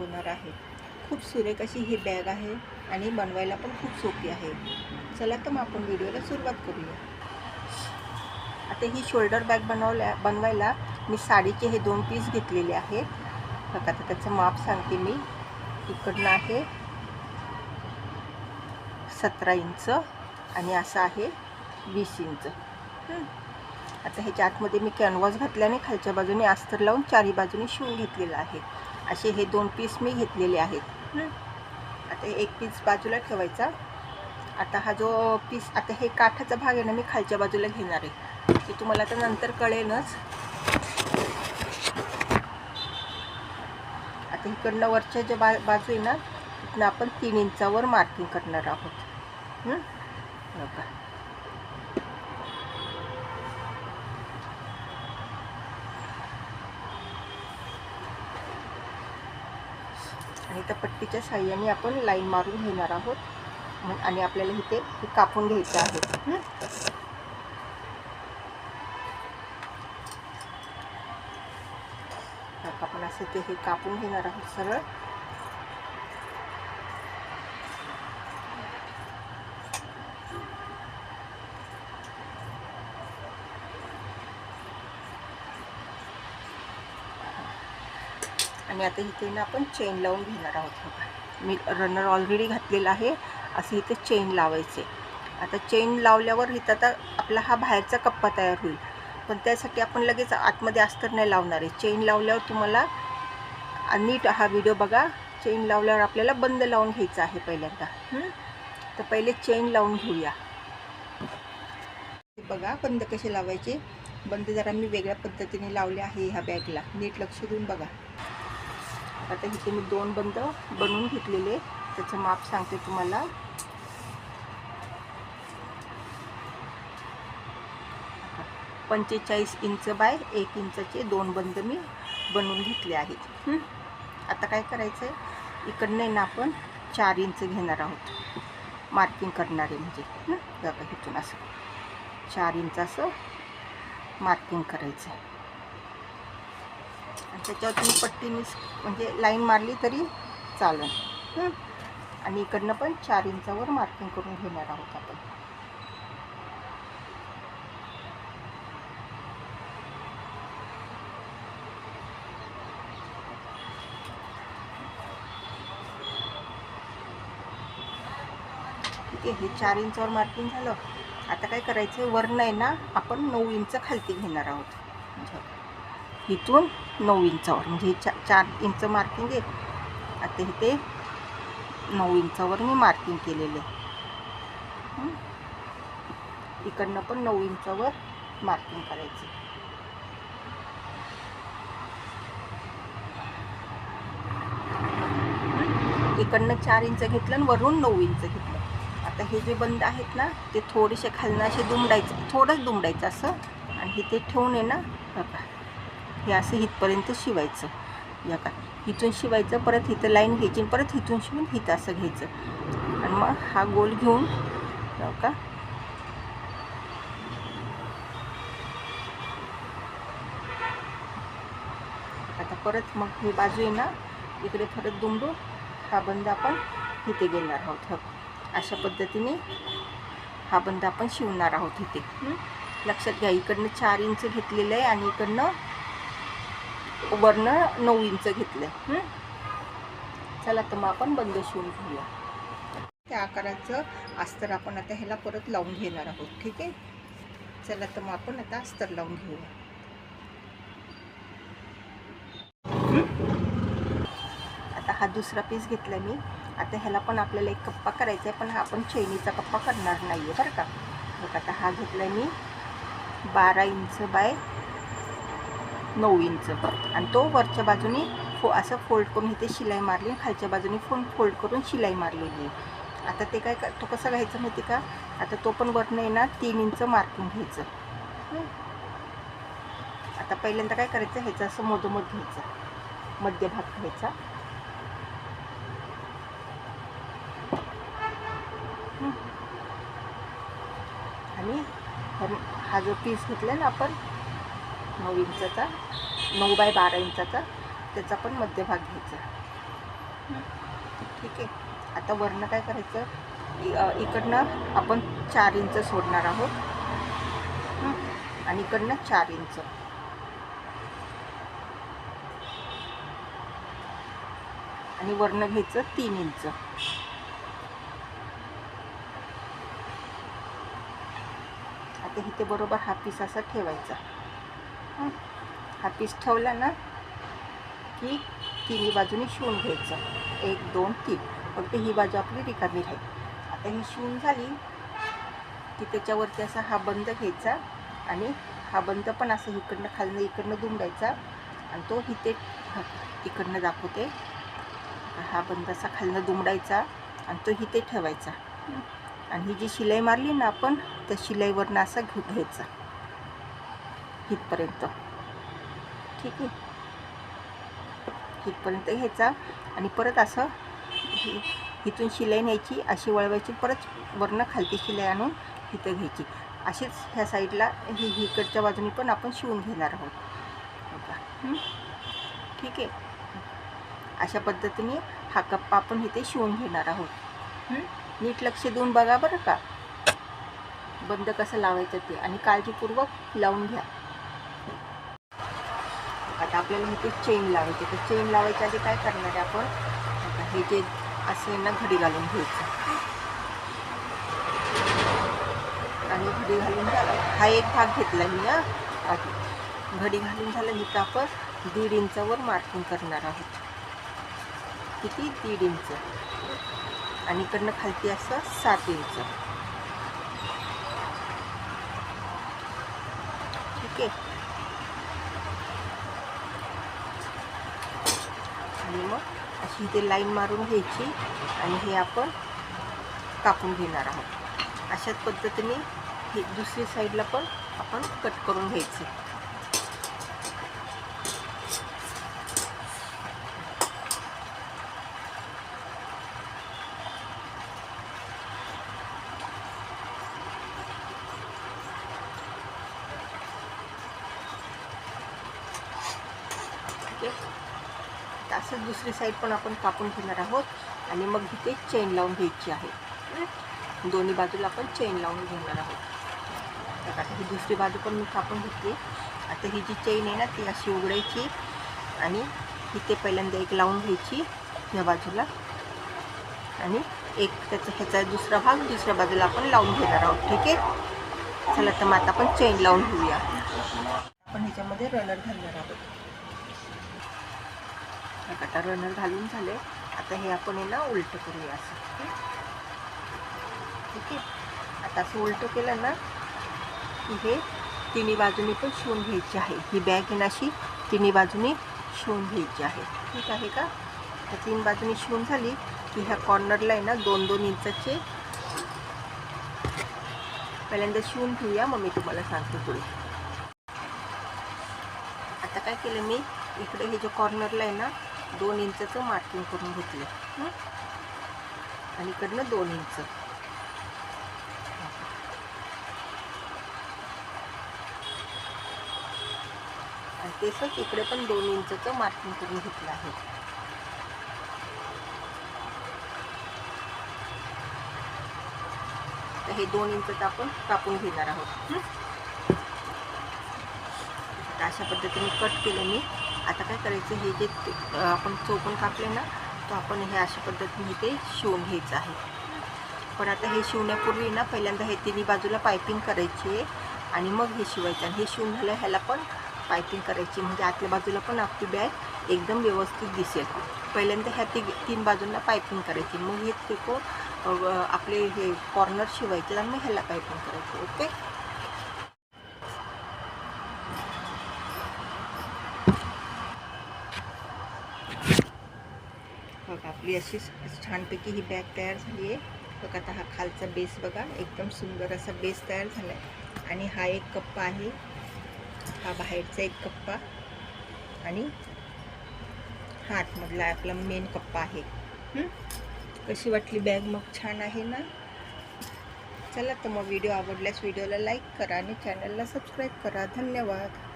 दाखवणार आहे. खूप सुरेख अशी ही बॅग आहे आणि बनवायला पण खूप सोपी आहे. चला तर मग आपण व्हिडिओला सुरुवात करूया. आता ही शोल्डर बॅग बनवल्या बनवायला मी साडीचे हे दोन पीस घेतलेले आहेत. बघा आता त्याचं माप सांगते मी. इकडनं आहे सतरा इंच आणि असं आहे वीस इंच. आता ह्याच्या आतमध्ये मी कॅनव्हास घातल्याने खालच्या बाजूने अस्तर लावून चारी बाजूने शिवून घेतलेलं आहे. असे हे दोन पीस मी घेतलेले आहेत. आता एक पीस बाजूला ठेवायचा. आता हा जो पीस आता हे काठाचा भाग आहे ना मी खालच्या बाजूला घेणार आहे. ते तुम्हाला आता नंतर कळेलच. आता इकडनं वरच्या ज्या बा बाजू आहे ना तिथनं आपण तीन इंचावर मार्किंग करणार आहोत? बघा. आणि त्या पट्टीच्या साह्याने आपण लाईन मारून घेणार आहोत. आणि आपल्याला इथे हे कापून घ्यायचं आहे. आता आपण असं ते हे कापून घेणार आहोत सरळ. आणि आता इथे ना आपण चेन लावून घेणार आहोत बघा. मी रनर ऑलरेडी घातलेला आहे. असं इथे चेन लावायचे. आता चेन लावल्यावर इथं आता आपला हा बाहेरचा कप्पा तयार होईल. पण त्यासाठी आपण लगेच आतमध्ये अस्तर नाही लावणार आहे. चेन लावल्यावर तुम्हाला नीट हा व्हिडिओ बघा. चेन लावल्यावर आपल्याला बंद लावून घ्यायचा आहे पहिल्यांदा. तर पहिले चेन लावून घेऊया. बघा बंद कसे लावायचे? बंद जरा मी वेगळ्या पद्धतीने लावले आहे ह्या बॅगला नीट लक्ष देऊन बघा. आता इथे मी दोन बंद बनवून घेतलेले त्याचं माप सांगते तुम्हाला. पंचेचाळीस इंच बाय एक इंचाचे दोन बंद मी बनवून घेतले आहेत. आता काय करायचं आहे इकडनं ना आपण चार इंच घेणार आहोत. मार्किंग करणारे म्हणजे. बघा इथून असं. चार इंच असं मार्किंग करायचं आहे त्याच्यावरती त्याच्यावर तुम्ही पट्टीने म्हणजे लाईन मारली तरी चालेल. आणि इकडनं पण चार इंचावर मार्किंग करून घेणार आहोत आपण. ठीक आहे हे चार इंचावर मार्किंग झालं. आता काय करायचं आहे वरनं आहे ना आपण नऊ इंच खालती घेणार आहोत. म्हणजे इथून नऊ इंचावर म्हणजे हे चा चार इंच मार्किंग आहे आता इथे नऊ इंचावर मी मार्किंग केलेले आहे इकडनं पण नऊ इंचावर मार्किंग करायचं इकडनं चार इंच घेतलं आणि वरून नऊ इंच घेतलं आता हे जे बंद आहेत ना ते थोडेसे खालनं असे दुमडायचं थोडंच दुमडायचं असं आणि इथे ठेवून आहे ना बघा हे असं इथपर्यंत शिवायचं. या का इथून शिवायचं परत इथं लाईन घ्यायची आणि परत इथून शिवून हित असं घ्यायचं. आणि मग हा गोल घेऊन जाऊ का. आता परत मग ही बाजू आहे ना इकडे परत दुमडू हा बंद आपण इथे घेणार आहोत. अशा पद्धतीने हा बंद आपण शिवणार आहोत इथे. लक्षात घ्या इकडनं चार इंच घेतलेलं आहे आणि इकडनं वरनं नऊ इंच घेतलं. आहे चला तर मग आपण बंद शिवून घेऊया. त्या आकाराचं अस्तर आपण आता ह्याला परत लावून घेणार आहोत ठीक आहे? चला तर मग आपण आता अस्तर लावून घेऊया. आता हा दुसरा पीस घेतला मी. आता ह्याला पण आपल्याला एक कप्पा करायचा आहे पण हा आपण चैनीचा कप्पा करणार नाही आहे बरं का? बघ आता हा घेतला मी बारा इंच बाय नऊ इंच. आणि तो वरच्या बाजूने फो असं फोल्ड करून इथे शिलाई मारली खालच्या बाजूने फोन फोल्ड करून शिलाई मारलेली. आहे आता ते काय तो कसं घ्यायचं माहिती का? आता तो पण वरनं येणार ना तीन इंच मार्किंग घ्यायचं. आता पहिल्यांदा काय करायचं? ह्याचं असं मधोमध घ्यायचं. मध्य भाग घ्यायचा. आणि हा जो पीस घेतला ना आपण नऊ इंचाचा नऊ बाय बारा इंचाचा त्याचा पण मध्यभाग घ्यायचा. ठीक आहे. आता वरनं काय करायचं? इकडनं आपण चार इंच सोडणार आहोत. आणि इकडनं चार इंच. आणि वरनं घ्यायचं तीन इंच. आता इथे बरोबर हा पीस असा ठेवायचा. हा पीस ठेवला ना की तिन्ही बाजूने शिवून घ्यायचं. एक दोन तीन. फक्त ही बाजू आपली रिकामी राहील. आता ही शिवून झाली की त्याच्यावरती असा हा बंद घ्यायचा आणि हा बंद पण असं इकडनं खालनं इकडनं दुमडायचा आणि तो इथे इकडनं दाखवते. हा बंद असा खालनं दुमडायचा आणि तो इथे ठेवायचा. आणि ही जी शिलाई मारली ना आपण त्या शिलाईवरनं असा घेऊ घ्यायचा. इथपर्यंत. ठीक आहे? इथपर्यंत घ्यायचा आणि परत असं हि- इथून शिलाई न्यायची अशी वळवायची परत वरनं खालती शिलाई आणून इथं घ्यायची. अशीच ह्या साईडला ही हिकडच्या इकडच्या बाजूने पण आपण शिवून घेणार आहोत. का? ठीक आहे? अशा पद्धतीने हा कप्पा आपण इथे शिवून घेणार आहोत. नीट लक्ष देऊन बघा बरं का. बंद कसं लावायचं ते आणि काळजीपूर्वक लावून घ्या. आता आपल्याला इथे चेन लावायची तर चेन लावायच्या आधी काय करणार आहे आपण? आता हे जे असे ना घडी घालून घ्यायचं. आणि घडी घालून झालं. हा एक भाग घेतला मी ना आधी घडी घालून झालं इथं आपण दीड इंचावर मार्किंग करणार आहोत. किती? दीड इंच. आणि इकडनं खालती असं सात इंच. ठीक आहे? आणि मग अशी इथे लाईन मारून घ्यायची आणि हे आपण कापून घेणार आहोत. अशाच पद्धतीने हे दुसरी साईडला पण आपण कट करून घ्यायचे ठीक आहे तर असंच दुसरी साईड पण आपण कापून घेणार आहोत. आणि मग इथे चेन लावून घ्यायची आहे. दोन्ही बाजूला आपण चेन लावून घेणार आहोत. तर आता ही दुसरी बाजू पण मी कापून घेतली. आता ही जी चेन आहे ना ती अशी उघडायची. आणि इथे पहिल्यांदा एक लावून घ्यायची या बाजूला. आणि एक त्याचा ह्याचा दुसरा भाग दुसऱ्या बाजूला आपण लावून घेणार आहोत. ठीक आहे? चला तर मग आता आपण चेन लावून घेऊया. आपण ह्याच्यामध्ये रनर घालणार आहोत. आता रनर घालून झाले. आता हे आपण आहे ना उलटं करूया असं ठीक आहे? आता असं उलटं केलं ना की हे तिन्ही बाजूनी पण शिवून घ्यायची आहे. ही बॅग आहे ना अशी तिन्ही बाजूनी शिवून घ्यायची आहे. ठीक आहे का? तर तीन बाजूनी शिवून झाली की ह्या कॉर्नरला आहे ना दोन दोन इंचाचे पहिल्यांदा शिवून घेऊया मग मी तुम्हाला सांगते पुढे. आता काय केलं मी? इकडे हे जे कॉर्नरला आहे ना दोन इंचचं मार्किंग करून घेतलं. आणि इकडनं दोन इंच. तसंच इकडे पण दोन इंचचं मार्किंग करून घेतलं आहे. तर हे दोन इंच आपण कापून घेणार आहोत. अशा पद्धतीने कट केलं मी. आता काय करायचं हे जे आपण चोपण कापले ना तो आपण हे अशा पद्धतीने ते शिवून घ्यायचं आहे. पण आता हे शिवण्यापूर्वी ना पहिल्यांदा हे तिन्ही बाजूला पायपिंग करायची आहे आणि मग हे शिवायचं. आणि हे शिवून झालं ह्याला पण पायपिंग करायची. म्हणजे आतल्या बाजूला पण आपली बॅग एकदम व्यवस्थित दिसेल. पहिल्यांदा ह्या ती तीन बाजूंना पायपिंग करायची. मग हे ते आपले हे कॉर्नर शिवायचे आणि मग ह्याला पायपिंग करायची. ओके बघा आपली अशी. छानपैकी ही बॅग तयार झाली आहे. बघा आता हा खालचा बेस बघा. एकदम सुंदर असा बेस तयार झाला आहे आणि हा एक कप्पा आहे. हा बाहेरचा एक कप्पा. आणि हा आतमधला आपला मेन कप्पा आहे. कशी वाटली बॅग मग छान आहे ना? चला तर मग व्हिडिओ आवडल्यास व्हिडिओला लाईक करा आणि चॅनलला सबस्क्राईब करा. धन्यवाद.